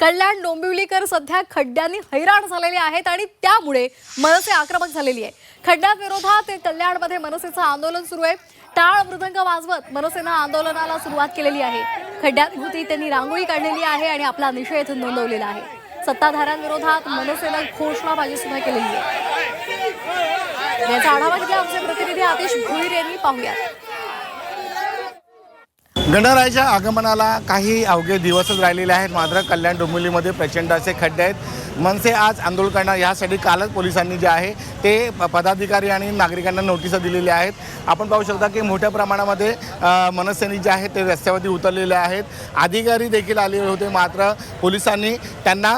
कल्याण डोंबिवलीकर सध्या खड्ड्यांनी हैराण झालेले आहेत आणि त्यामुळे मनसे आक्रमक झालेली आहे. खड्ड्यांविरोधात कल्याणमध्ये मनसेचं आंदोलन सुरू आहे. टाळ मृदंग वाजवत मनसेनं आंदोलनाला सुरुवात केलेली आहे. खड्ड्यांभोवती त्यांनी रांगोळी काढलेली आहे आणि आपला निषेध नोंदवलेला आहे. सत्ताधाऱ्यांविरोधात मनसेनं घोषणाबाजी सुद्धा केलेली आहे. याचा आढावा घेतला आमचे प्रतिनिधी आतिश भुईर यांनी. पाहूयात. गणरायाच्या आगमनाला काही अवघे दिवसच राहिलेले आहेत. मात्र कल्याण डोंबिवलीमध्ये प्रचंड असे खड्डे आहेत. मनसे आज आंदोलन करणार यासाठी कालच पोलिसांनी जे आहे ते प- पदाधिकारी आणि नागरिकांना नोटिसा दिलेल्या आहेत. आपण पाहू शकता की मोठ्या प्रमाणामध्ये मनसेनी जे आहे ते रस्त्यावरती उतरलेले आहेत. अधिकारी देखील आलेले होते मात्र पोलिसांनी त्यांना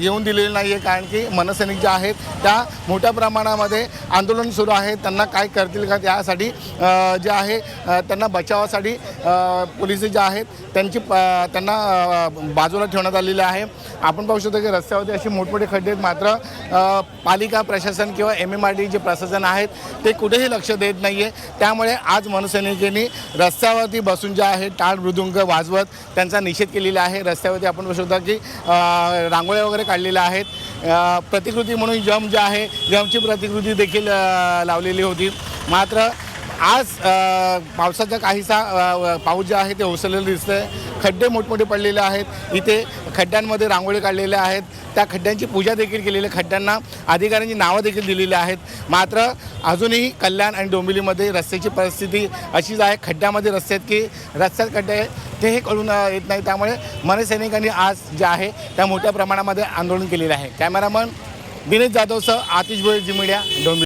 येऊन दिलेले नाही आहे कारण की मनसैनिक जे आहेत त्या मोठ्या प्रमाणामध्ये आंदोलन सुरू आहे. त्यांना काय करतील का त्यासाठी जे आहे त्यांना बचावासाठी पोलीस जे आहेत त्यांची प- त्यांना बाजूला ठेवण्यात आलेले आहे. आपण पाहू शकतो की रस्त्यावरती असे मोठमोठे खड्डे आहेत. मात्र पालिका प्रशासन किंवा M M R D J प्रशासन आहेत ते कुठेही लक्ष देत नाही आहे त्यामुळे आज मनसैनिकांनी रस्त्यावरती बसून जे आहे टाळ मृदुंग वाजवत त्यांचा निषेध केलेला आहे. रस्त्यावरती आपण बघू शकतो की रांगोळ्या वगैरे काढलेल्या आहेत. प्रतिकृती म्हणून जम जे आहे जमची प्रतिकृती देखील लावलेली होती. मात्र आज पावसाचा काहीसा पाऊस जे आहे ते ओसरलेलं दिसतंय. खड्डे मोठमोठे पडलेले आहेत. इथे खड्ड्यांमध्ये रांगोळी काढलेल्या आहेत. त्या खड्ड्यांची पूजा देखील केलेली आहे. खड्ड्यांना अधिकाऱ्यांची नावं देखील दिलेली आहेत. मात्र अजूनही कल्याण आणि डोंबिवलीमध्ये रस्त्याची परिस्थिती अशीच आहे. खड्ड्यामध्ये रस्ते आहेत की रस्त्यात खड्डे आहेत ते हे कळून येत नाही. त्यामुळे मनसैनिकांनी आज जे आहे त्या मोठ्या प्रमाणामध्ये आंदोलन केलेलं आहे. कॅमेरामन दिनेश जाधवसह आतिश भोये जी मीडिया डोंबिवली.